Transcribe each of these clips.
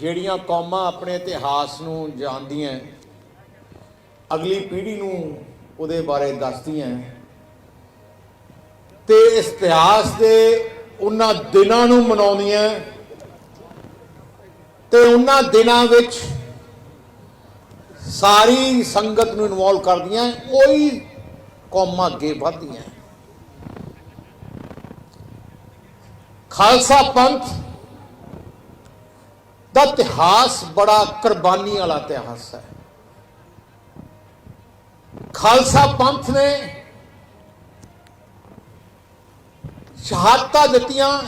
ਜਿਹੜੀਆਂ ਕੌਮਾਂ ਆਪਣੇ ਇਤਿਹਾਸ ਨੂੰ ਜਾਣਦੀਆਂ ਅਗਲੀ ਪੀੜ੍ਹੀ ਨੂੰ ਉਹਦੇ ਬਾਰੇ ਦੱਸਦੀਆਂ ਤੇ ਇਸ ਇਤਿਹਾਸ ਦੇ ਉਹਨਾਂ ਦਿਨਾਂ ਨੂੰ ਮਨਾਉਂਦੀਆਂ ਤੇ ਉਹਨਾਂ ਦਿਨਾਂ ਵਿੱਚ ਸਾਰੀ ਸੰਗਤ ਨੂੰ ਇਨਵੋਲਵ ਕਰਦੀਆਂ ਉਹੀ ਕੌਮਾਂ ਅੱਗੇ ਵਧਦੀਆਂ ਖਾਲਸਾ ਪੰਥ ਦਾ ਇਤਿਹਾਸ ਬੜਾ ਕੁਰਬਾਨੀ ਵਾਲਾ ਇਤਿਹਾਸ ਹੈ। ਖਾਲਸਾ ਪੰਥ ਨੇ ਸ਼ਹਾਦਤਾਂ ਦਿੱਤੀਆਂ,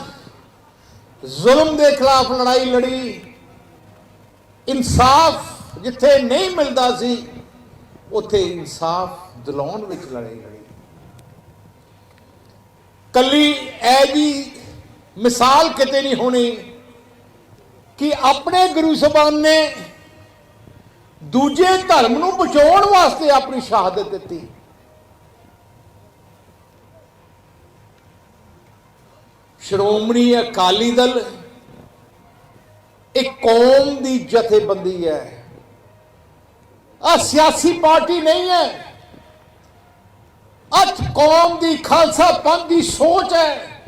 ਜ਼ੁਲਮ ਦੇ ਖਿਲਾਫ ਲੜਾਈ ਲੜੀ, ਇਨਸਾਫ ਜਿੱਥੇ ਨਹੀਂ ਮਿਲਦਾ ਸੀ, ਉੱਥੇ ਇਨਸਾਫ ਦਿਲਾਉਣ ਵਿੱਚ ਲੜਾਈ ਲੜੀ। ਕੱਲੀ ਐ ਜੀ ਮਿਸਾਲ ਕਿਤੇ ਨਹੀਂ ਹੋਣੀ ਕਿ ਆਪਣੇ ਗੁਰੂ ਸਾਹਿਬਾਨ ਨੇ ਦੂਜੇ ਧਰਮ ਨੂੰ ਬਚਾਉਣ ਵਾਸਤੇ ਆਪਣੀ ਸ਼ਹਾਦਤ ਦਿੱਤੀ। ਸ਼੍ਰੋਮਣੀ ਅਕਾਲੀ ਦਲ ਇੱਕ ਕੌਮ ਦੀ ਜਥੇਬੰਦੀ ਹੈ। ਆ ਸਿਆਸੀ ਪਾਰਟੀ ਨਹੀਂ ਹੈ। ਅੱਜ ਕੌਮ ਦੀ ਖਾਲਸਾ ਪੰਥ ਦੀ ਸੋਚ ਹੈ।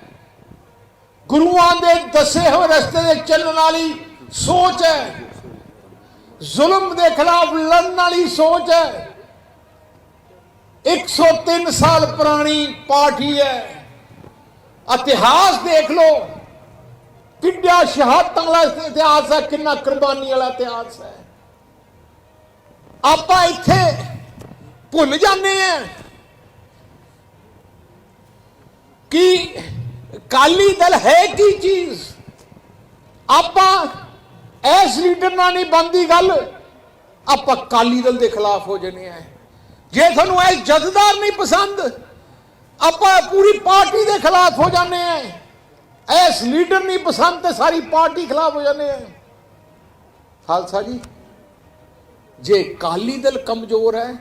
ਗੁਰੂਆਂ ਦੇ ਦੱਸੇ ਹੋਏ ਰਸਤੇ ਦੇ ਚੱਲਣ ਵਾਲੀ ਸੋਚ ਹੈ। ਜ਼ੁਲਮ ਦੇ ਖਿਲਾਫ ਲੜਨ ਵਾਲੀ ਸੋਚ ਹੈ। 103 ਸਾਲ ਪੁਰਾਣੀ ਪਾਰਟੀ ਹੈ। ਇਤਿਹਾਸ ਦੇਖ ਲਓ। ਕਿੰਨਾ ਸ਼ਹਾਦਤਾਂ ਵਾਲਾ ਇਤਿਹਾਸ ਹੈ, ਕਿੰਨਾ ਕੁਰਬਾਨੀ ਵਾਲਾ ਇਤਿਹਾਸ ਹੈ। ਆਪਾਂ ਇੱਥੇ ਭੁੱਲ ਜਾਂਦੇ ਆ ਕਿ ਕਾਲੀ ਦਲ ਹੈ ਕੀ ਚੀਜ਼? ਆਪਾਂ ਐਸ ਲੀਡਰ ਨਾਲ ਨਹੀਂ ਬੰਦੀ ਗੱਲ। ਆਪਾਂ ਕਾਲੀ ਦਲ ਦੇ ਖਿਲਾਫ ਹੋ ਜਨੇ ਆ ਜੇ ਤੁਹਾਨੂੰ ਐਸ ਜਥੇਦਾਰ ਨਹੀਂ ਪਸੰਦ, ਆਪਾਂ ਪੂਰੀ ਪਾਰਟੀ ਦੇ ਖਿਲਾਫ ਹੋ ਜਾਂਦੇ ਆ ਐਸ ਲੀਡਰ ਨਹੀਂ ਪਸੰਦ ਤੇ ਸਾਰੀ ਪਾਰਟੀ ਖਿਲਾਫ ਹੋ ਜਾਂਦੇ ਆ ਖਾਲਸਾ ਜੀ, ਜੇ ਕਾਲੀ ਦਲ ਕਮਜ਼ੋਰ ਹੈ,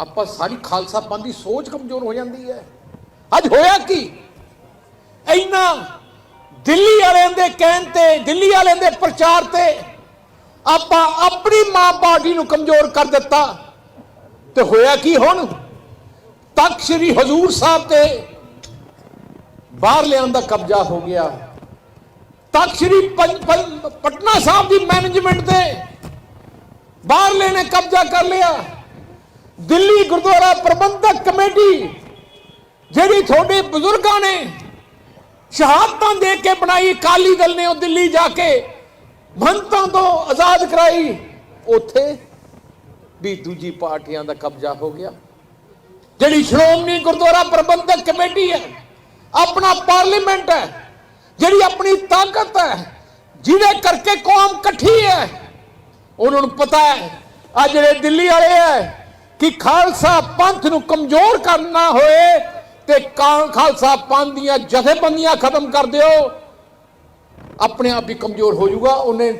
ਆਪਾਂ ਸਾਰੀ ਖਾਲਸਾ ਪੰਥ ਦੀ ਸੋਚ ਕਮਜ਼ੋਰ ਹੋ ਜਾਂਦੀ ਹੈ। ਅੱਜ ਹੋਇਆ ਕੀ? ਇੰਨਾ ਦਿੱਲੀ ਵਾਲਿਆਂ ਦੇ ਕਹਿਣ ਤੇ, ਦਿੱਲੀ ਵਾਲਿਆਂ ਦੇ ਪ੍ਰਚਾਰ ਤੇ ਆਪਾਂ ਆਪਣੀ ਮਾਂ ਪਾਰਟੀ ਨੂੰ ਕਮਜ਼ੋਰ ਕਰ ਦਿੱਤਾ। ਤੇ ਹੋਇਆ ਕੀ ਹੁਣ? ਤਖਤ ਸ੍ਰੀ ਹਜ਼ੂਰ ਸਾਹਿਬ ਤੇ ਬਾਹਰ ਲਿਆਉਣ ਦਾ ਕਬਜ਼ਾ ਹੋ ਗਿਆ। ਤਖਤ ਸ੍ਰੀ ਪਟਨਾ ਸਾਹਿਬ ਦੀ ਮੈਨੇਜਮੈਂਟ ਤੇ ਬਾਹਰਲੇ ਨੇ ਕਬਜ਼ਾ ਕਰ ਲਿਆ। ਦਿੱਲੀ ਗੁਰਦੁਆਰਾ ਪ੍ਰਬੰਧਕ ਕਮੇਟੀ, ਜਿਹੜੀ ਤੁਹਾਡੇ ਬਜ਼ੁਰਗਾਂ ਨੇ ਸ਼ਹਾਦਤਾਂ ਦੇ ਕੇ ਬਣਾਈ ਕਾਲੀ ਦਲ ਨੇ ਉਹ ਦਿੱਲੀ ਜਾ ਕੇ। ਮੰਤਾਂ ਤੋਂ ਆਜ਼ਾਦ ਕਰਾਈ। ਉੱਥੇ ਵੀ ਦੂਜੀ ਪਾਰਟੀਆਂ ਦਾ ਕਬਜ਼ਾ ਹੋ ਗਿਆ। ਜਿਹੜੀ ਸ਼੍ਰੋਮਣੀ ਗੁਰਦੁਆਰਾ ਪ੍ਰਬੰਧਕ ਕਮੇਟੀ ਹੈ, ਆਪਣਾ ਪਾਰਲੀਮੈਂਟ ਹੈ, ਜਿਹੜੀ ਆਪਣੀ ਤਾਕਤ ਹੈ, ਜਿਹਦੇ ਕਰਕੇ ਕੌਮ ਇਕੱਠੀ ਹੈ, ਉਹਨਾਂ ਨੂੰ ਪਤਾ ਹੈ ਆ ਜਿਹੜੇ ਦਿੱਲੀ ਵਾਲੇ ਹੈ, ਕਿ ਖਾਲਸਾ ਪੰਥ ਨੂੰ ਕਮਜ਼ੋਰ ਕਰਨਾ ਹੋਏ ਤੇ ਕਾਂ- ਖਾਲਸਾ ਪੰਥ ਦੀਆਂ ਜਥੇਬੰਦੀਆਂ ਖਤਮ ਕਰ ਦਿਓ। ਆਪਣੇ ਆਪ ਹੀ ਕਮਜ਼ੋਰ ਹੋ ਜਾਊਗਾ। ਉਹਨੇ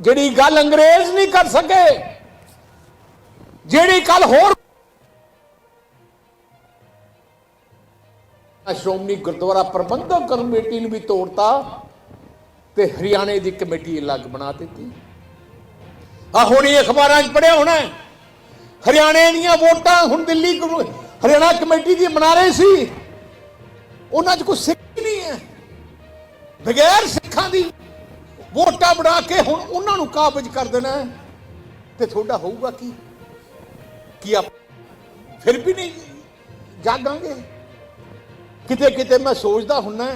ਜਿਹੜੀ ਗੱਲ ਅੰਗਰੇਜ਼ ਨਹੀਂ ਕਰ ਸਕੇ, ਜਿਹੜੀ ਕੱਲ ਹੋਰ ਸ਼੍ਰੋਮਣੀ ਗੁਰਦੁਆਰਾ ਪ੍ਰਬੰਧਕ ਕਮੇਟੀ ਨੂੰ ਵੀ ਤੋੜਤਾ ਤੇ ਹਰਿਆਣੇ ਦੀ ਕਮੇਟੀ ਅਲੱਗ ਬਣਾ ਦਿੱਤੀ। ਆ ਹੁਣ ਇਹ ਅਖਬਾਰਾਂ 'ਚ ਪੜਿਆ ਹੋਣਾ ਹਰਿਆਣੇ ਦੀਆਂ ਵੋਟਾਂ ਹੁਣ ਦਿੱਲੀ ਹਰਿਆਣਾ ਕਮੇਟੀ ਦੀ ਬਣਾ ਰਹੇ ਸੀ। ਉਹਨਾਂ 'ਚ ਕੋਈ ਸਿੱਖ ਨਹੀਂ ਹੈ। ਬਗੈਰ ਸਿੱਖਾਂ ਦੀ ਵੋਟਾਂ ਬਣਾ ਕੇ ਹੁਣ ਉਹਨਾਂ ਨੂੰ ਕਾਬਜ ਕਰ ਦੇਣਾ ਹੈ। ਤੇ ਤੁਹਾਡਾ ਹੋਊਗਾ ਕੀ? ਕੀ ਆਪ ਫਿਰ ਵੀ ਨਹੀਂ ਜਾਗਾਂਗੇ? ਕਿਤੇ ਕਿਤੇ ਮੈਂ ਸੋਚਦਾ ਹੁੰਨਾ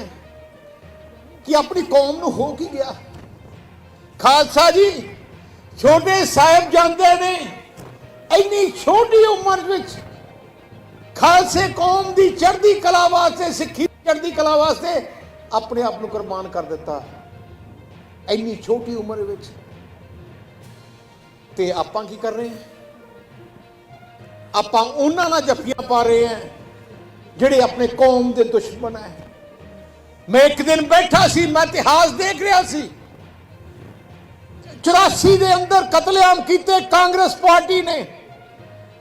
ਕਿ ਆਪਣੀ ਕੌਮ ਨੂੰ ਹੋ ਕੀ ਗਿਆ? ਖਾਲਸਾ ਜੀ, ਛੋਟੇ ਸਾਹਿਬ ਜਾਂਦੇ ਨੇ। ਇੰਨੀ ਛੋਟੀ ਉਮਰ ਵਿੱਚ ਖਾਲਸੇ ਕੌਮ ਦੀ ਚੜ੍ਹਦੀ ਕਲਾ ਵਾਸਤੇ, ਸਿੱਖੀ ਦੀ ਚੜ੍ਹਦੀ ਕਲਾ ਵਾਸਤੇ ਆਪਣੇ ਆਪ ਨੂੰ ਕੁਰਬਾਨ ਕਰ ਦਿੱਤਾ। ਇੰਨੀ ਛੋਟੀ ਉਮਰ ਵਿੱਚ ਤੇ ਆਪਾਂ ਕੀ ਕਰ ਰਹੇ ਹਾਂ? ਆਪਾਂ ਉਹਨਾਂ ਨਾਲ ਜੱਫੀਆਂ ਪਾ ਰਹੇ ਹਾਂ ਜਿਹੜੇ ਆਪਣੇ ਕੌਮ ਦੇ ਦੁਸ਼ਮਣ ਹੈ। ਮੈਂ ਇੱਕ ਦਿਨ ਬੈਠਾ ਸੀ, ਮੈਂ ਇਤਿਹਾਸ ਦੇਖ ਰਿਹਾ ਸੀ। 84 ਦੇ ਅੰਦਰ ਕਤਲੇਆਮ ਕੀਤੇ ਕਾਂਗਰਸ ਪਾਰਟੀ ਨੇ।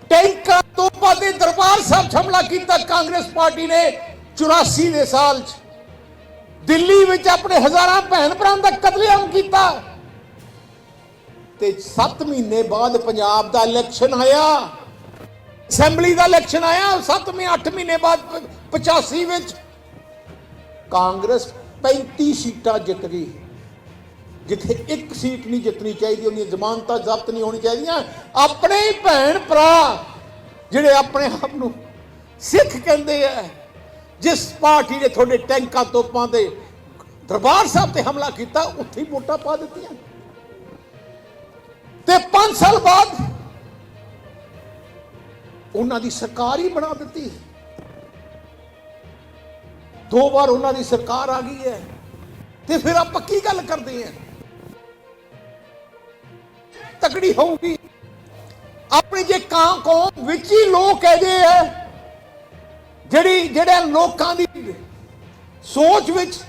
ਟੈਂਕਾਂ ਤੋਪਾਂ ਦੇ ਦਰਬਾਰ ਸਾਹਿਬ 'ਚ ਹਮਲਾ ਕੀਤਾ। ਕਾਂਗਰਸ ਪਾਰਟੀ ਨੇ 84 ਦੇ ਸਾਲ 'ਚ ਦਿੱਲੀ ਵਿੱਚ ਆਪਣੇ ਹਜ਼ਾਰਾਂ ਭੈਣ ਭਰਾਵਾਂ ਦਾ ਕਤਲੇਆਮ ਕੀਤਾ। ਤੇ 7 ਮਹੀਨੇ ਬਾਅਦ ਪੰਜਾਬ ਦਾ ਇਲੈਕਸ਼ਨ ਆਇਆ। ਅਸੈਂਬਲੀ ਦਾ ਇਲੈਕਸ਼ਨ ਆਇਆ। 7 ਮਹੀਨੇ 8 ਮਹੀਨੇ ਬਾਅਦ ਪ- 85 ਵਿੱਚ ਕਾਂਗਰਸ 35 ਸੀਟਾਂ ਜਿੱਤ ਗਈ। ਜਿੱਥੇ ਇੱਕ ਸੀਟ ਨਹੀਂ ਜਿੱਤਣੀ ਚਾਹੀਦੀ, ਉਹਦੀਆਂ ਜ਼ਮਾਨਤਾਂ ਜ਼ਬਤ ਨਹੀਂ ਹੋਣੀ ਚਾਹੀਦੀਆਂ। ਆਪਣੇ ਹੀ ਭੈਣ ਭਰਾ ਜਿਹੜੇ ਆਪਣੇ ਆਪ ਨੂੰ ਸਿੱਖ ਕਹਿੰਦੇ ਆ, ਜਿਸ ਪਾਰਟੀ ਨੇ ਤੁਹਾਡੇ ਟੈਂਕਾਂ ਤੋਪਾਂ ਦੇ ਦਰਬਾਰ ਸਾਹਿਬ ਤੇ ਹਮਲਾ ਕੀਤਾ, ਉੱਥੇ ਹੀ ਵੋਟਾਂ ਪਾ ਦਿੱਤੀਆਂ। ਤੇ 5 ਸਾਲ ਬਾਅਦ ਉਹਨਾਂ ਦੀ ਸਰਕਾਰ ਹੀ ਬਣਾ ਦਿੱਤੀ। ਦੋ ਵਾਰ ਉਹਨਾਂ ਦੀ ਸਰਕਾਰ ਆ ਗਈ ਹੈ। ਤੇ ਫਿਰ ਆਪਾਂ ਕੀ ਗੱਲ ਕਰਦੇ ਆ ਤਕੜੀ ਹੋਊਗੀ। ਆਪਣੇ ਜੇ ਕਾਂ ਕੌਮ ਵਿੱਚ ਹੀ ਲੋਕ ਕਹਦੇ ਆ, ਜਿਹੜੀ ਜਿਹੜੇ ਲੋਕਾਂ ਦੀ ਸੋਚ ਵਿੱਚ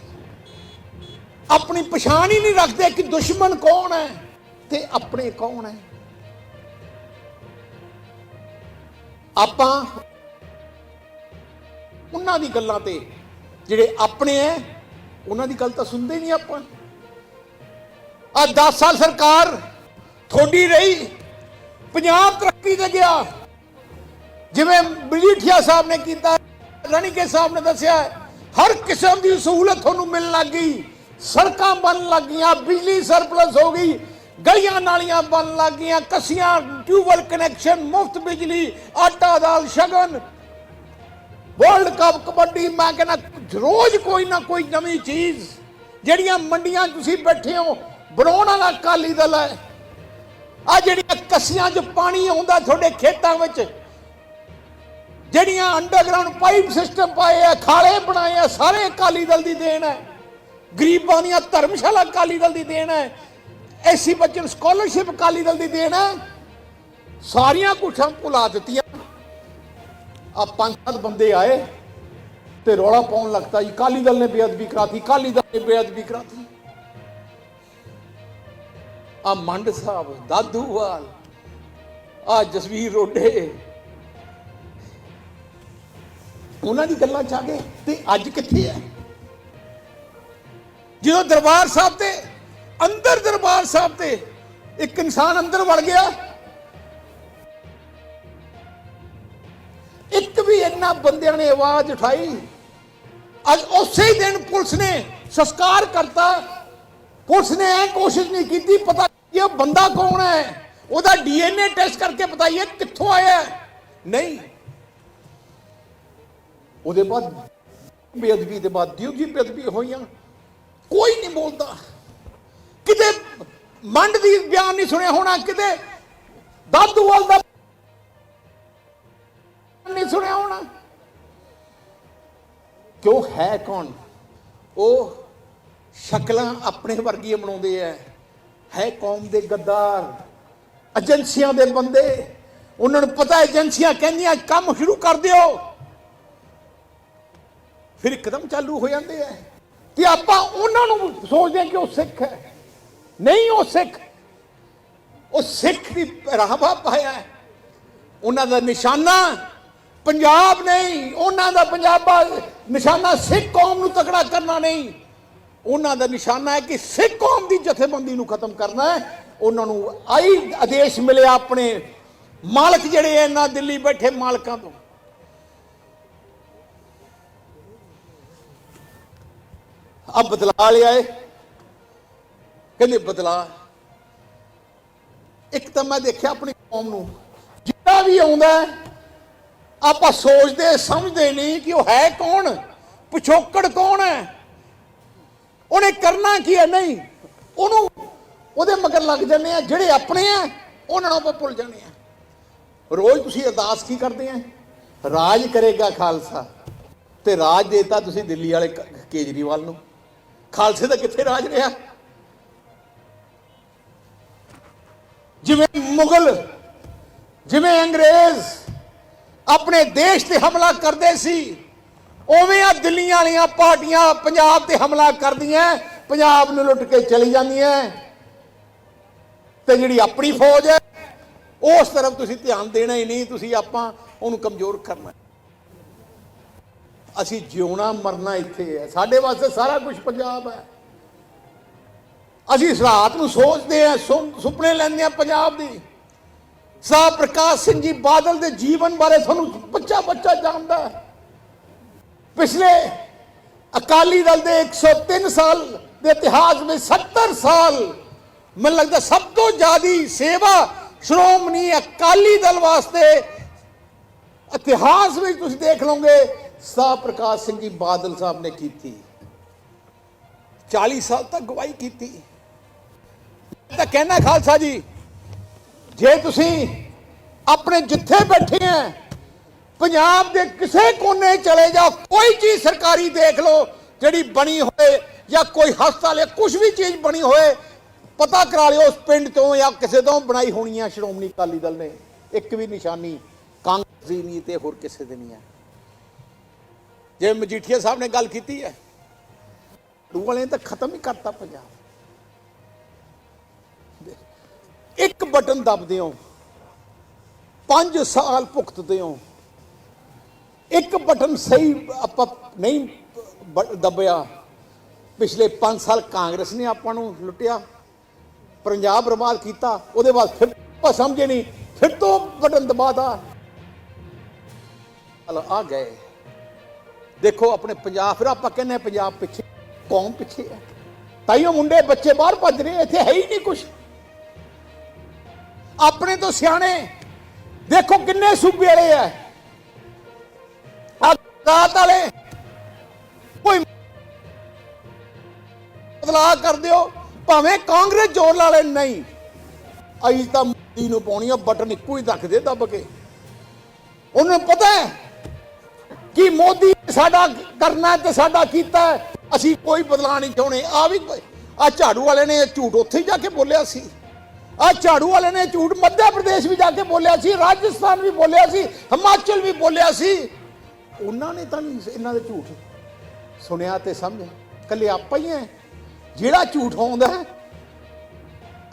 ਆਪਣੀ ਪਛਾਣ ਹੀ ਨਹੀਂ ਰੱਖਦੇ ਕਿ ਦੁਸ਼ਮਣ ਕੌਣ ਹੈ ਤੇ ਆਪਣੇ ਕੌਣ ਹੈ। ਆਪਾਂ ਉਹਨਾਂ ਦੀ ਗੱਲਾਂ ਤੇ ਜਿਹੜੇ ਆਪਣੇ ਐ, ਉਹਨਾਂ ਦੀ ਗੱਲ ਤਾਂ ਸੁਣਦੇ ਨਹੀਂ ਆਪਾਂ। ਆ 10 ਸਾਲ ਸਰਕਾਰ ਥੋੜੀ ਰਹੀ ਪੰਜਾਬ ਤਰੱਕੀ ਤੇ ਗਿਆ ਜਿਵੇਂ ਮਜੀਠੀਆ ਸਾਹਿਬ ਨੇ ਕੀਤਾ ਰਣੀਕੇ ਸਾਹਿਬ ਨੇ ਦੱਸਿਆ ਹਰ ਕਿਸਮ ਦੀ ਸਹੂਲਤ ਤੁਹਾਨੂੰ ਮਿਲਣ ਲੱਗ ਗਈ ਸੜਕਾਂ ਬਣਨ ਲੱਗ ਗਈਆਂ ਬਿਜਲੀ ਸਰਪਲਸ ਹੋ ਗਈ ਗਲੀਆਂ ਨਾਲੀਆਂ ਬਣਨ ਲੱਗ ਗਈਆਂ ਕਸੀਆਂ ਟਿਊਬਵੈਲ ਕਨੈਕਸ਼ਨ ਮੁਫਤ ਬਿਜਲੀ ਆਟਾ ਦਾਲ ਸ਼ਗਨ ਵਰਲਡ ਕੱਪ ਕਬੱਡੀ ਮੈਂ ਕਹਿੰਦਾ ਰੋਜ਼ ਕੋਈ ਨਾ ਕੋਈ ਨਵੀਂ ਚੀਜ਼ ਜਿਹੜੀਆਂ ਮੰਡੀਆਂ 'ਚ ਤੁਸੀਂ ਬੈਠੇ ਹੋ ਬਣਾਉਣ ਵਾਲਾ ਅਕਾਲੀ ਦਲ ਹੈ ਆ ਜਿਹੜੀਆਂ ਕਸੀਆਂ 'ਚ ਪਾਣੀ ਆਉਂਦਾ ਤੁਹਾਡੇ ਖੇਤਾਂ ਵਿੱਚ, ਜਿਹੜੀਆਂ ਅੰਡਰਗਰਾਉਂਡ ਪਾਈਪ ਸਿਸਟਮ ਪਾਏ ਆ, ਖਾਲੇ ਬਣਾਏ ਆ, ਸਾਰੇ ਅਕਾਲੀ ਦਲ ਦੀ ਦੇਣ ਹੈ। ਗਰੀਬਾਂ ਦੀਆਂ ਧਰਮਸ਼ਾਲਾ ਅਕਾਲੀ ਦਲ ਦੀ ਦੇਣ ਹੈ। ਐਸੀ ਬੱਚੇ ਨੂੰ ਸਕਾਲਰਸ਼ਿਪ ਅਕਾਲੀ ਦਲ ਦੀ ਦੇਣ ਹੈ। ਸਾਰੀਆਂ ਕੁਛਾਂ ਭੁਲਾ ਦਿੱਤੀਆਂ। ਆ ਪੰਜ ਸੱਤ ਬੰਦੇ ਆਏ ਤੇ ਰੌਲਾ ਪਾਉਣ ਲੱਗਦਾ ਜੀ ਕਾਲੀ ਦਲ ਨੇ ਬੇਅਦਬੀ ਕਰਾਤੀ ਕਾਲੀ ਦਲ ਨੇ ਬੇਅਦਬੀ ਕਰਾਤੀ। ਆ ਮੰਡ ਸਾਹਿਬ, ਦਾਦੂਵਾਲ, ਆ ਜਸਵੀਰ ਰੋਡੇ। ਉਹਨਾਂ ਦੀ ਗੱਲਾਂ ਚ ਆ ਗਏ ਤੇ ਅੱਜ ਕਿੱਥੇ ਹੈ? ਜਦੋਂ ਦਰਬਾਰ ਸਾਹਿਬ ਤੇ, ਅੰਦਰ ਦਰਬਾਰ ਸਾਹਿਬ ਤੇ ਇੱਕ ਇਨਸਾਨ ਅੰਦਰ ਵੜ ਗਿਆ, ਇੱਕ ਵੀ ਇੰਨਾ ਬੰਦਿਆਂ ਨੇ ਆਵਾਜ਼ ਉਠਾਈ। ਅੱਜ ਉਸੇ ਦਿਨ ਪੁਲਿਸ ਨੇ ਸੰਸਕਾਰ ਕਰਤਾ। ਪੁਲਿਸ ਨੇ ਐ ਕੋਸ਼ਿਸ਼ ਨਹੀਂ ਕੀਤੀ, ਪਤਾ ਕਿ ਇਹ ਬੰਦਾ ਕੌਣ ਹੈ? ਉਹਦਾ ਡੀਐਨਏ ਟੈਸਟ ਕਰਕੇ ਬਤਾਈਏ ਕਿੱਥੋਂ ਆਇਆ ਨਹੀਂ। ਉਹਦੇ ਬਾਅਦ ਬੇਅਦਬੀ ਦੇ ਬਾਅਦ ਦਿਉ ਜੀ ਬੇਅਦਬੀ ਹੋਈਆਂ। ਕੋਈ ਨਹੀਂ ਬੋਲਦਾ। ਕਿਤੇ ਮੰਡ ਦੀ ਬਿਆਨ ਨਹੀਂ ਸੁਣਿਆ ਹੋਣਾ, ਕਿਤੇ ਦਾਦੂਵਾਲ ਦਾ ਨਹੀਂ ਸੁਣਿਆ ਹੋਣਾ। ਕਿਉਂ ਹੈ ਕੌਣ? ਉਹ ਸ਼ਕਲਾਂ ਆਪਣੇ ਵਰਗੀ ਬਣਾਉਂਦੇ ਐ ਹੈ ਕੌਮ ਦੇ ਗੱਦਾਰ ਏਜੰਸੀਆਂ ਦੇ ਬੰਦੇ। ਉਹਨਾਂ ਨੂੰ ਪਤਾ ਏਜੰਸੀਆਂ ਕਹਿੰਦੀਆਂ, ਕੰਮ ਸ਼ੁਰੂ ਕਰ ਦਿਓ। ਫਿਰ ਇੱਕਦਮ ਚਾਲੂ ਹੋ ਜਾਂਦੇ ਐ ਕਿ ਆਪਾਂ ਉਹਨਾਂ ਨੂੰ ਸੋਚਦੇ ਹਾਂ ਕਿ ਉਹ ਸਿੱਖ ਹੈ। ਨਹੀਂ, ਉਹ ਸਿੱਖ। ਉਹ ਸਿੱਖ ਦੀ ਰਾਹਬਾ ਪਾਇਆ ਉਹਨਾਂ ਦਾ ਨਿਸ਼ਾਨਾ ਪੰਜਾਬ ਨਹੀਂ, ਉਹਨਾਂ ਦਾ ਪੰਜਾਬਾ ਨਿਸ਼ਾਨਾ ਸਿੱਖ ਕੌਮ ਨੂੰ ਤਕੜਾ ਕਰਨਾ ਨਹੀਂ। ਉਹਨਾਂ ਦਾ ਨਿਸ਼ਾਨਾ ਹੈ ਕਿ ਸਿੱਖ ਕੌਮ ਦੀ ਜਥੇਬੰਦੀ ਨੂੰ ਖਤਮ ਕਰਨਾ ਹੈ। ਉਹਨਾਂ ਨੂੰ ਆਈ ਆਦੇਸ਼ ਮਿਲਿਆ ਆਪਣੇ ਮਾਲਕ ਜਿਹੜੇ ਇਹਨਾਂ ਦਿੱਲੀ ਬੈਠੇ ਮਾਲਕਾਂ ਤੋਂ। ਆ ਬਦਲਾ ਲਿਆਏ ਕਹਿੰਦੇ ਬਦਲਾ ਇੱਕ ਤਾਂ ਮੈਂ ਦੇਖਿਆ ਆਪਣੀ ਕੌਮ ਨੂੰ। ਜਿਹੜਾ ਵੀ ਆਉਂਦਾ ਆਪਾਂ ਸੋਚਦੇ, ਸਮਝਦੇ ਨਹੀਂ ਕਿ ਉਹ ਹੈ ਕੌਣ? ਪਿਛੋਕੜ ਕੌਣ ਹੈ? ਉਹਨੇ ਕਰਨਾ ਕੀ ਹੈ? ਨਹੀਂ। ਉਹਨੂੰ ਉਹਦੇ ਮਗਰ ਲੱਗ ਜਾਂਦੇ ਆ, ਜਿਹੜੇ ਆਪਣੇ ਆ, ਉਹਨਾਂ ਨੂੰ ਆਪਾਂ ਭੁੱਲ ਜਾਂਦੇ ਆ। ਰੋਜ਼ ਤੁਸੀਂ ਅਰਦਾਸ ਕੀ ਕਰਦੇ ਆ? ਰਾਜ ਕਰੇਗਾ ਖਾਲਸਾ। ਤੇ ਰਾਜ ਦੇਤਾ ਤੁਸੀਂ ਦਿੱਲੀ ਵਾਲੇ ਕੇਜਰੀਵਾਲ ਨੂੰ। ਖਾਲਸੇ ਦਾ ਕਿੱਥੇ ਰਾਜ ਰਿਹਾ? ਜਿਵੇਂ ਮੁਗਲ, ਜਿਵੇਂ ਅੰਗਰੇਜ਼ ਆਪਣੇ ਦੇਸ਼ ਤੇ ਹਮਲਾ ਕਰਦੇ ਸੀ ਉਵੇਂ ਆ ਦਿੱਲੀਆਂ ਵਾਲੀਆਂ ਪਾਰਟੀਆਂ ਪੰਜਾਬ ਤੇ ਹਮਲਾ ਕਰਦੀਆਂ, ਪੰਜਾਬ ਨੂੰ ਲੁੱਟ ਕੇ ਚਲੀ ਜਾਂਦੀਆਂ। ਤੇ ਜਿਹੜੀ ਆਪਣੀ ਫੌਜ ਹੈ, ਉਸ ਤਰਫ ਤੁਸੀਂ ਧਿਆਨ ਦੇਣਾ ਹੀ ਨਹੀਂ, ਤੁਸੀਂ ਆਪਾਂ ਉਹਨੂੰ ਕਮਜ਼ੋਰ ਕਰਨਾ। ਅਸੀਂ ਜਿਉਣਾ ਮਰਨਾ ਇੱਥੇ ਹੈ, ਸਾਡੇ ਵਾਸਤੇ ਸਾਰਾ ਕੁਝ ਪੰਜਾਬ ਹੈ। ਅਸੀਂ ਇਸ ਰਾਤ ਨੂੰ ਸੋਚਦੇ ਹਾਂ ਸੁਪਨੇ ਲੈਂਦੇ ਹਾਂ ਪੰਜਾਬ ਦੀ। ਸਾਹ ਪ੍ਰਕਾਸ਼ ਸਿੰਘ ਜੀ ਬਾਦਲ ਦੇ ਜੀਵਨ ਬਾਰੇ ਤੁਹਾਨੂੰ ਬੱਚਾ ਬੱਚਾ ਜਾਣਦਾ ਹੈ। ਪਿਛਲੇ ਅਕਾਲੀ ਦਲ ਦੇ 103 ਸਾਲ ਦੇ ਇਤਿਹਾਸ ਵਿੱਚ 70 ਸਾਲ ਮੈਨੂੰ ਲੱਗਦਾ ਸਭ ਤੋਂ ਜ਼ਿਆਦੀ ਸੇਵਾ ਸ਼੍ਰੋਮਣੀ ਅਕਾਲੀ ਦਲ ਵਾਸਤੇ ਇਤਿਹਾਸ ਵਿੱਚ ਤੁਸੀਂ ਦੇਖ ਲਓਗੇ ਸਾਹ ਪ੍ਰਕਾਸ਼ ਸਿੰਘ ਜੀ ਬਾਦਲ ਸਾਹਿਬ ਨੇ ਕੀਤੀ। 40 ਸਾਲ ਤੱਕ ਗਵਾਹੀ ਕੀਤੀ। ਤਾਂ ਕਹਿਣਾ ਖਾਲਸਾ ਜੀ, ਜੇ ਤੁਸੀਂ ਆਪਣੇ ਜਿੱਥੇ ਬੈਠੇ ਆ ਪੰਜਾਬ ਦੇ ਕਿਸੇ ਕੋਨੇ ਚਲੇ ਜਾ ਕੋਈ ਚੀਜ਼ ਸਰਕਾਰੀ ਦੇਖ ਲਓ, ਜਿਹੜੀ ਬਣੀ ਹੋਏ ਜਾਂ ਕੋਈ ਹਸਪਤਾਲ ਜਾਂ ਕੁਝ ਵੀ ਚੀਜ਼ ਬਣੀ ਹੋਏ ਪਤਾ ਕਰਾ ਲਿਓ ਉਸ ਪਿੰਡ ਤੋਂ ਜਾਂ ਕਿਸੇ ਤੋਂ ਬਣਾਈ ਹੋਣੀ ਆ ਸ਼੍ਰੋਮਣੀ ਅਕਾਲੀ ਦਲ ਨੇ। ਇੱਕ ਵੀ ਨਿਸ਼ਾਨੀ ਕਾਂਗਰਸ ਦੀ ਨਹੀਂ ਤੇ ਹੋਰ ਕਿਸੇ ਦੀ ਨਹੀਂ ਹੈ ਜੇ ਮਜੀਠੀਆ ਸਾਹਿਬ ਨੇ ਗੱਲ ਕੀਤੀ ਹੈ ਵਾਲੇ ਤਾਂ ਖਤਮ ਹੀ ਕਰਤਾ ਪੰਜਾਬ। ਇੱਕ ਬਟਨ ਦਬਦੇ ਹੋ 5 ਸਾਲ ਭੁਗਤਦੇ ਹੋ ਇੱਕ ਬਟਨ ਸਹੀ ਆਪਾਂ ਨਹੀਂ ਬ- ਦਬਿਆ। ਪਿਛਲੇ 5 ਸਾਲ ਕਾਂਗਰਸ ਨੇ ਆਪਾਂ ਨੂੰ ਲੁੱਟਿਆ, ਪੰਜਾਬ ਬਰਬਾਦ ਕੀਤਾ, ਉਹਦੇ ਬਾਅਦ ਫਿਰ ਆਪਾਂ ਸਮਝੇ ਨਹੀਂ, ਫਿਰ ਤੋਂ ਬਟਨ ਦਬਾਦਾ ਚਲ ਆ ਗਏ। ਦੇਖੋ ਆਪਣੇ ਪੰਜਾਬ, ਫਿਰ ਆਪਾਂ ਕਹਿੰਦੇ ਪੰਜਾਬ ਪਿੱਛੇ, ਕੌਮ ਪਿੱਛੇ ਹੈ। ਤਾਈਓ ਮੁੰਡੇ ਬੱਚੇ ਬਾਹਰ ਭੱਜ ਰਹੇ, ਇੱਥੇ ਹੈ ਹੀ ਨਹੀਂ ਕੁਝ ਆਪਣੇ ਤੋਂ ਸਿਆਣੇ, ਦੇਖੋ ਕਿੰਨੇ ਸੂਬੇ ਵਾਲੇ ਆ ਆ ਵਾਲੇ। ਕੋਈ ਬਦਲਾਅ ਕਰ ਦਿਓ, ਭਾਵੇਂ ਕਾਂਗਰਸ ਜੋੜ ਵਾਲੇ ਨਹੀਂ। ਅਈ ਤਾਂ ਮੋਦੀ ਨੂੰ ਪਾਉਣੀ ਆ, ਬਟਨ ਇੱਕੋ ਹੀ ਰੱਖਦੇ ਦੱਬ ਕੇ। ਉਹਨੂੰ ਪਤਾ ਹੈ ਕਿ ਮੋਦੀ ਸਾਡਾ ਕਰਨਾ ਤੇ ਸਾਡਾ ਕੀਤਾ ਅਸੀਂ ਕੋਈ ਬਦਲਾਅ ਨਹੀਂ ਚਾਹੁੰਦੇ। ਆ ਵੀ ਆ ਝਾੜੂ ਵਾਲੇ ਨੇ ਇਹ ਝੂਠ ਉੱਥੇ ਹੀ ਜਾ ਕੇ ਬੋਲਿਆ ਸੀ। ਆ ਝਾੜੂ ਵਾਲੇ ਨੇ ਝੂਠ ਮੱਧ ਪ੍ਰਦੇਸ਼ ਵੀ ਜਾ ਕੇ ਬੋਲਿਆ ਸੀ, ਰਾਜਸਥਾਨ ਵੀ ਬੋਲਿਆ ਸੀ, ਹਿਮਾਚਲ ਵੀ ਬੋਲਿਆ ਸੀ। ਉਹਨਾਂ ਨੇ ਤਾਂ ਨਹੀਂ ਇਹਨਾਂ ਦੇ ਝੂਠ ਸੁਣਿਆ ਤੇ ਸਮਝਿਆ। ਕੱਲੇ ਆਪਾਂ ਹੀ ਹੈ ਜਿਹੜਾ ਝੂਠ ਆਉਂਦਾ ਹੈ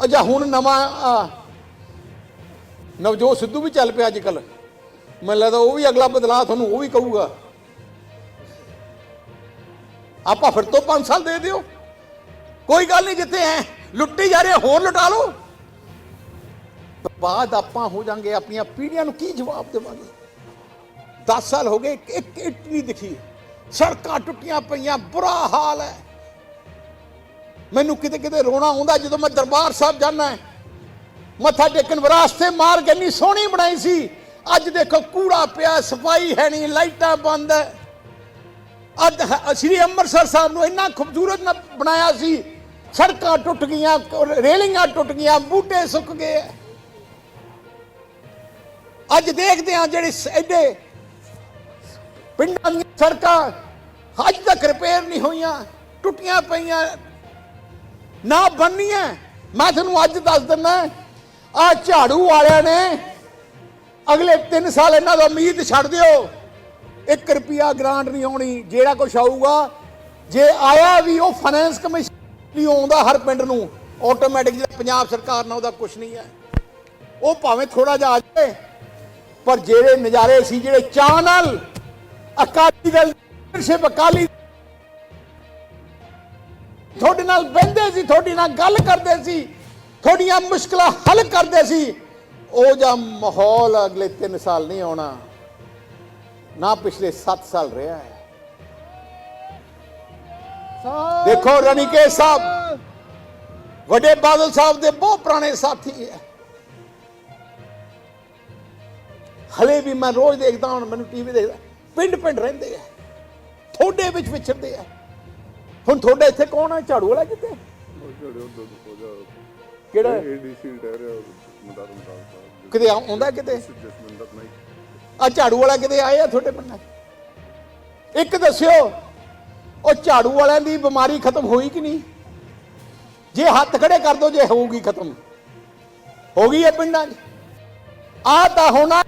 ਅਜਾ ਹੁਣ ਨਵਾਂ ਨਵਜੋਤ ਸਿੱਧੂ ਵੀ ਚੱਲ ਪਿਆ ਅੱਜ ਕੱਲ ਮੈਨੂੰ ਲੱਗਦਾ ਉਹ ਵੀ ਅਗਲਾ ਬਦਲਾਅ ਤੁਹਾਨੂੰ ਉਹ ਵੀ ਕਹੂਗਾ। ਆਪਾਂ ਫਿਰ ਤੋਂ 5 ਸਾਲ ਦੇ ਦਿਓ। ਕੋਈ ਗੱਲ ਨਹੀਂ, ਜਿੱਥੇ ਐ ਲੁੱਟੀ ਜਾ ਰਹੇ ਹੋਰ ਲੁਟਾ ਲਓ। ਬਾਅਦ ਆਪਾਂ ਹੋ ਜਾਾਂਗੇ ਆਪਣੀਆਂ ਪੀੜ੍ਹੀਆਂ ਨੂੰ ਕੀ ਜਵਾਬ ਦੇਵਾਂਗੇ? 10 ਸਾਲ ਹੋ ਗਏ, ਇੱਕ- ਇੱਟ ਨਹੀਂ ਦਿਖੀ। ਸੜਕਾਂ ਟੁੱਟੀਆਂ ਪਈਆਂ, ਬੁਰਾ ਹਾਲ ਹੈ। ਮੈਨੂੰ ਕਿਤੇ ਕਿਤੇ ਰੋਣਾ ਆਉਂਦਾ ਜਦੋਂ ਮੈਂ ਦਰਬਾਰ ਸਾਹਿਬ ਜਾਣਾ ਹੈ। ਮੱਥਾ ਟੇਕਣ ਵਾਸਤੇ ਮਾਰਗ ਇੰਨੀ ਸੋਹਣੀ ਬਣਾਈ ਸੀ। ਅੱਜ ਦੇਖੋ, ਕੂੜਾ ਪਿਆ, ਸਫ਼ਾਈ ਹੈ ਨਹੀਂ, ਲਾਈਟਾਂ ਬੰਦ ਹੈ। ਅੱਜ ਸ੍ਰੀ ਅੰਮ੍ਰਿਤਸਰ ਸਾਹਿਬ ਨੂੰ ਇੰਨਾ ਖੂਬਸੂਰਤ ਨਾ ਬਣਾਇਆ ਸੀ। ਸੜਕਾਂ ਟੁੱਟ ਗਈਆਂ ਰੇਲਿੰਗਾਂ ਟੁੱਟ ਗਈਆਂ, ਬੂਟੇ ਸੁੱਕ ਗਏ ਅੱਜ ਦੇਖਦੇ ਹਾਂ ਜਿਹੜੇ ਸ- ਐਡੇ ਪਿੰਡਾਂ ਦੀਆਂ ਸੜਕਾਂ ਅੱਜ ਤੱਕ ਰਿਪੇਅਰ ਨਹੀਂ ਹੋਈਆਂ, ਟੁੱਟੀਆਂ ਪਈਆਂ। ਨਾ ਬੰਨੀਆਂ ਮੈਂ ਤੁਹਾਨੂੰ ਅੱਜ ਦੱਸ ਦਿੰਦਾ ਆ ਝਾੜੂ ਵਾਲਿਆਂ ਨੇ ਅਗਲੇ 3 ਸਾਲ ਇਹਨਾਂ ਦਾ ਉਮੀਦ ਛੱਡ ਦਿਓ। 1 ਰੁਪਿਆ ਗ੍ਰਾਂਟ ਨਹੀਂ ਆਉਣੀ, ਜਿਹੜਾ ਕੁਛ ਆਊਗਾ, ਜੇ ਆਇਆ ਵੀ ਉਹ ਫਾਈਨੈਂਸ ਕਮਿਸ਼ਨ ਨਹੀਂ ਆਉਂਦਾ ਹਰ ਪਿੰਡ ਨੂੰ ਆਟੋਮੈਟਿਕ ਜਿਹੜਾ ਪੰਜਾਬ ਸਰਕਾਰ ਨਾਲ ਉਹਦਾ ਕੁਛ ਨਹੀਂ ਹੈ। ਉਹ ਭਾਵੇਂ ਥੋੜਾ ਜਿਹਾ ਆ ਜਾਏ ਪਰ ਜਿਹੜੇ ਨਜ਼ਾਰੇ ਸੀ, ਜਿਹੜੇ ਚਾਹ ਨਾਲ ਅਕਾਲੀ ਦਲ ਲੀਡਰਸ਼ਿਪ ਅਕਾਲੀ ਤੁਹਾਡੇ ਨਾਲ ਬਹਿੰਦੇ ਸੀ, ਤੁਹਾਡੇ ਨਾਲ ਗੱਲ ਕਰਦੇ ਸੀ, ਤੁਹਾਡੀਆਂ ਮੁਸ਼ਕਲਾਂ ਹੱਲ ਕਰਦੇ ਸੀ। ਉਹ ਜਾਂ ਮਾਹੌਲ ਅਗਲੇ 3 ਸਾਲ ਨਹੀਂ ਆਉਣਾ। ਨਾ ਪਿਛਲੇ 7 ਸਾਲ ਰਿਹਾ ਹੈ। ਦੇਖੋ ਰਣੀਕੇ ਸਾਹਿਬ, ਵੱਡੇ ਬਾਦਲ ਸਾਹਿਬ ਦੇ ਬਹੁਤ ਪੁਰਾਣੇ ਸਾਥੀ ਹੈ। ਹਲੇ ਵੀ ਮੈਂ ਰੋਜ਼ ਦੇਖਦਾ ਹੁਣ ਮੈਨੂੰ ਟੀਵੀ ਦੇਖਦਾ। ਪਿੰਡ ਪਿੰਡ ਰਹਿੰਦੇ ਆ। ਥੋੜੇ ਵਿੱਚ ਵਿਚਰਦੇ ਆ। ਹੁਣ ਤੁਹਾਡੇ ਇੱਥੇ ਕੌਣ ਹੈ ਝਾੜੂ ਵਾਲਾ ਕਿਤੇ ਕਿਹੜਾ? ਏਡੀਸੀ ਰਿਟਾਇਰ ਹੈ ਸਾਹਿਬ ਕਿਤੇ ਆਉਂਦਾ ਕਿਤੇ? ਆ ਝਾੜੂ ਵਾਲਾ ਕਿਤੇ ਆਏ ਆ ਤੁਹਾਡੇ ਪਿੰਡਾਂ 'ਚ? ਇੱਕ ਦੱਸਿਓ, ਉਹ ਝਾੜੂ ਵਾਲਿਆਂ ਦੀ ਬਿਮਾਰੀ ਖਤਮ ਹੋਈ ਕਿ ਨਹੀਂ? ਜੇ ਹੱਥ ਖੜੇ ਕਰ ਦੋ, ਜੇ ਹੋਊਗੀ ਖਤਮ। ਹੋ ਗਈ ਹੈ ਪਿੰਡਾਂ 'ਚ। ਆ ਤਾਂ ਹੋਣਾ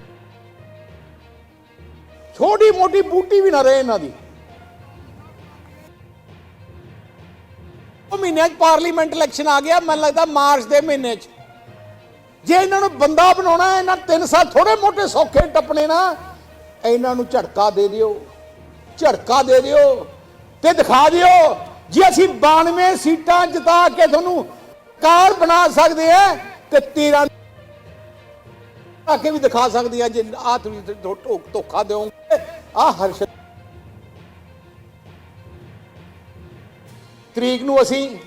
ਛੋਟੀ ਮੋਟੀ ਬੂਟੀ ਵੀ ਨਾ ਰਹੇ ਇਹਨਾਂ ਦੀ। ਉਹ ਮਹੀਨੇ 'ਚ ਪਾਰਲੀਮੈਂਟ ਇਲੈਕਸ਼ਨ ਆ ਗਿਆ, ਮੈਨੂੰ ਲੱਗਦਾ ਮਾਰਚ ਦੇ ਮਹੀਨੇ 'ਚ। ਜੇ ਇਹਨਾਂ ਨੂੰ ਬੰਦਾ ਬਣਾਉਣਾ, ਇਹਨਾਂ ਤਿੰਨ ਸਾਲ ਥੋੜੇ ਮੋਟੇ ਸੌਖੇ ਟੱਪਣੇ ਨਾ, ਇਹਨਾਂ ਨੂੰ ਝਟਕਾ ਦੇ ਦਿਓ, ਝੜਕਾ ਦੇ ਦਿਓ ਤੇ ਦਿਖਾ ਦਿਓ। ਜੇ ਅਸੀਂ 92 ਸੀਟਾਂ ਜਿਤਾ ਕੇ ਤੁਹਾਨੂੰ ਕਾਰ ਬਣਾ ਸਕਦੇ ਆ, ਤੇ 13 ਆ ਕੇ ਵੀ ਦਿਖਾ ਸਕਦੀ ਆ, ਜੇ ਆ ਤੁਸੀਂ ਧੋਖਾ ਦਿਓਗੇ ਆ ਹਰਸ਼ ਤਰੀਕ ਨੂੰ ਅਸੀਂ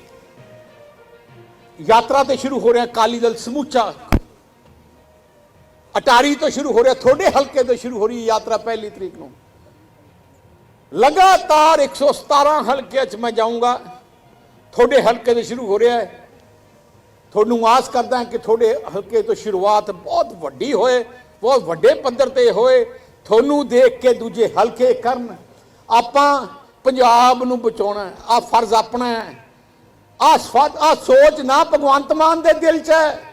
ਯਾਤਰਾ ਤੇ ਸ਼ੁਰੂ ਹੋ ਰਿਹਾ ਕਾਲੀ ਦਲ ਸਮੂਚਾ। ਅਟਾਰੀ ਤੋਂ ਸ਼ੁਰੂ ਹੋ ਰਿਹਾ, ਤੁਹਾਡੇ ਹਲਕੇ ਤੋਂ ਸ਼ੁਰੂ ਹੋ ਰਹੀ ਯਾਤਰਾ ਪਹਿਲੀ ਤਰੀਕ ਨੂੰ। ਲਗਾਤਾਰ 117 ਹਲਕੇ 'ਚ ਮੈਂ ਜਾਊਂਗਾ, ਤੁਹਾਡੇ ਹਲਕੇ ਤੋਂ ਸ਼ੁਰੂ ਹੋ ਰਿਹਾ ਹੈ। ਤੁਹਾਨੂੰ ਆਸ ਕਰਦਾ ਕਿ ਤੁਹਾਡੇ ਹਲਕੇ ਤੋਂ ਸ਼ੁਰੂਆਤ ਬਹੁਤ ਵੱਡੀ ਹੋਏ, ਬਹੁਤ ਵੱਡੇ ਪੱਧਰ ਤੇ ਹੋਏ। ਤੁਹਾਨੂੰ ਦੇਖ ਕੇ ਦੂਜੇ ਹਲਕੇ ਕਰਨ। ਆਪਾਂ ਪੰਜਾਬ ਨੂੰ ਬਚਾਉਣਾ ਆ ਫਰਜ਼ ਆਪਣਾ ਹੈ। ਆ ਸਵਾਦ ਆ ਸੋਚ ਨਾ ਭਗਵੰਤ ਮਾਨ ਦੇ ਦਿਲ 'ਚ ਹੈ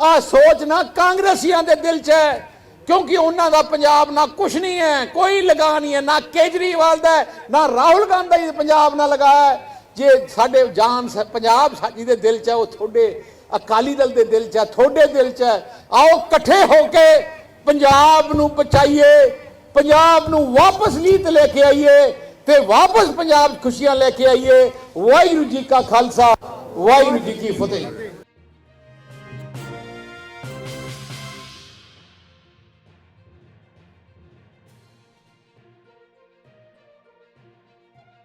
ਆ ਸੋਚ ਨਾ ਕਾਂਗਰਸੀਆਂ ਦੇ ਦਿਲ 'ਚ ਹੈ, ਕਿਉਂਕਿ ਉਹਨਾਂ ਦਾ ਪੰਜਾਬ ਨਾ ਕੁਛ ਨਹੀਂ ਹੈ, ਕੋਈ ਲਗਾ ਨਹੀਂ ਹੈ, ਨਾ ਕੇਜਰੀਵਾਲ ਦਾ ਨਾ ਰਾਹੁਲ ਗਾਂਧੀ ਪੰਜਾਬ ਨਾਲ ਲਗਾ ਹੈ। ਜੇ ਸਾਡੇ ਜਾਨ ਸ- ਪੰਜਾਬ ਸਾਡੀ ਦੇ ਦਿਲ 'ਚ ਹੈ, ਉਹ ਤੁਹਾਡੇ ਅਕਾਲੀ ਦਲ ਦੇ ਦਿਲ 'ਚ ਹੈ, ਤੁਹਾਡੇ ਦਿਲ 'ਚ ਹੈ। ਆਓ ਇਕੱਠੇ ਹੋ ਕੇ ਪੰਜਾਬ ਨੂੰ ਬਚਾਈਏ, ਪੰਜਾਬ ਨੂੰ ਵਾਪਸ ਲੀਤ ਲੈ ਕੇ ਆਈਏ ਤੇ ਵਾਪਸ ਪੰਜਾਬ ਖੁਸ਼ੀਆਂ ਲੈ ਕੇ ਆਈਏ। ਵਾਹਿਗੁਰੂ ਜੀ ਕਾ ਖਾਲਸਾ, ਵਾਹਿਗੁਰੂ ਜੀ ਕੀ ਫਤਿਹ।